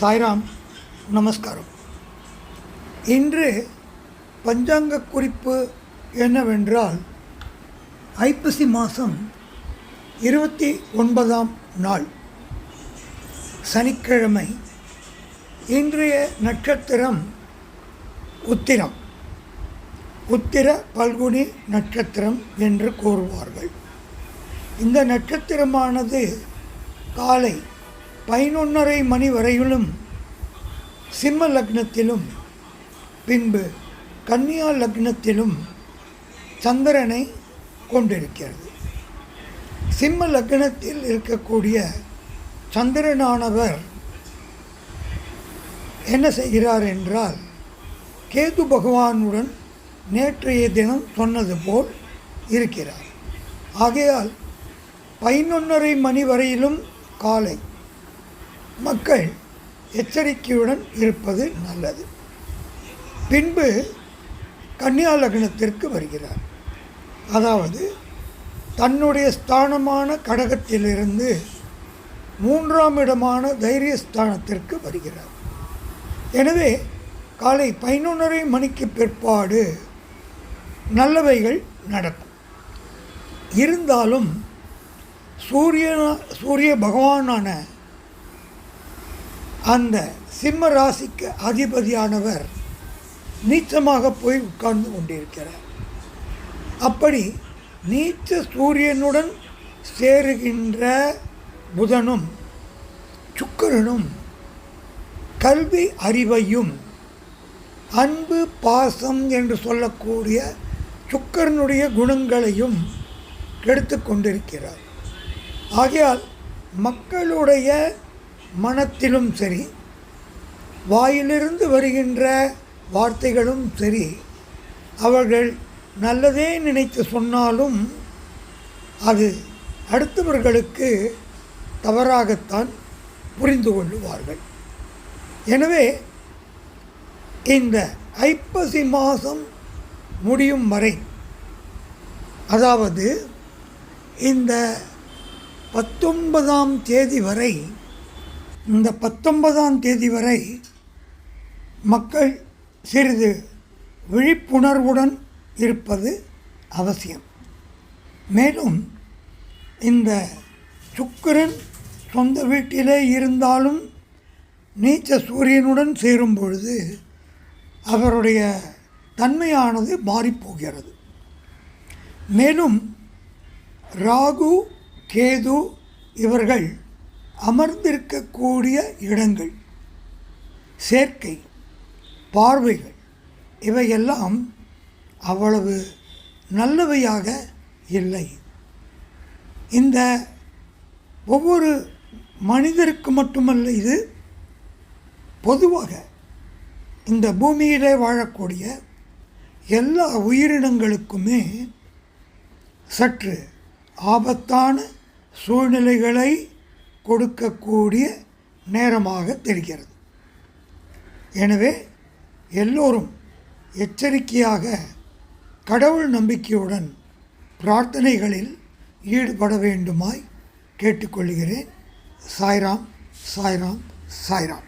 சாய்ராம் நமஸ்காரம். இன்று பஞ்சாங்க குறிப்பு என்னவென்றால் ஐப்பசி மாதம் இருபத்தி ஒன்பதாம் நாள் சனிக்கிழமை இன்றைய நட்சத்திரம் உத்திரம். உத்திர பல்குனி நட்சத்திரம் என்று கூறுவார்கள். இந்த நட்சத்திரமானது காலை பதினொன்றரை மணி வரையிலும் சிம்ம லக்னத்திலும் பின்பு கன்னியா லக்னத்திலும் சந்திரனை கொண்டிருக்கிறது. சிம்ம லக்னத்தில் இருக்கக்கூடிய சந்திரனானவர் என்ன செய்கிறார் என்றால் கேது பகவானுடன் நேற்றைய தினம் சொன்னது போல் இருக்கிறார். ஆகையால் பதினொன்றரை மணி வரையிலும் காலை மக்கள் எச்சரிக்கையுடன் இருப்பது நல்லது. பின்பு கன்னியா லக்னத்திற்கு வருகிறார். அதாவது தன்னுடைய ஸ்தானமான கடகத்திலிருந்து மூன்றாம் இடமான தைரியஸ்தானத்திற்கு வருகிறார். எனவே காலை பதினொன்றரை மணிக்கு பிற்பாடு நல்லவைகள் நடக்கும். இருந்தாலும் சூரியன சூரிய பகவானான அந்த சிம்ம ராசிக்கு அதிபதியானவர் நீச்சமாக போய் உட்கார்ந்து கொண்டிருக்கிறார். அப்படி நீச்ச சூரியனுடன் சேருகின்ற புதனும் சுக்கரனும் கல்வி அறிவையும் அன்பு பாசம் என்று சொல்லக்கூடிய சுக்கரனுடைய குணங்களையும் எடுத்து கொண்டிருக்கிறார். ஆகையால் மக்களுடைய மனத்திலும் சரி வாயிலிருந்து வருகின்ற வார்த்தைகளும் சரி அவர்கள் நல்லதே நினைத்து சொன்னாலும் அது அடுத்தவர்களுக்கு தவறாகத்தான் புரிந்து கொள்ளுவார்கள். எனவே இந்த ஐப்பசி மாதம் முடியும் வரை அதாவது இந்த பத்தொன்பதாம் தேதி வரை இந்த பத்தொன்பதாம் தேதி வரை மக்கள் சிறிது விழிப்புணர்வுடன் இருப்பது அவசியம். மேலும் இந்த சுக்கிரன் சொந்த வீட்டிலே இருந்தாலும் நீச்ச சூரியனுடன் சேரும் பொழுது அவருடைய தன்மையானது மாறிப்போகிறது. மேலும் ராகு கேது இவர்கள் அமர்ந்திருக்கக்கூடிய இடங்கள் சேர்க்கை பார்வைகள் இவையெல்லாம் அவ்வளவு நல்லவையாக இல்லை. இந்த ஒவ்வொரு மனிதருக்கு மட்டுமல்ல இது பொதுவாக இந்த பூமியிலே வாழக்கூடிய எல்லா உயிரினங்களுக்குமே சற்று ஆபத்தான சூழ்நிலைகளை கொடுக்கக்கூடிய நேரமாக தெரிகிறது. எனவே எல்லோரும் எச்சரிக்கையாக கடவுள் நம்பிக்கையுடன் பிரார்த்தனைகளில் ஈடுபட வேண்டுமாய் கேட்டுக்கொள்கிறேன். சாய்ராம் சாய்ராம் சாய்ராம்.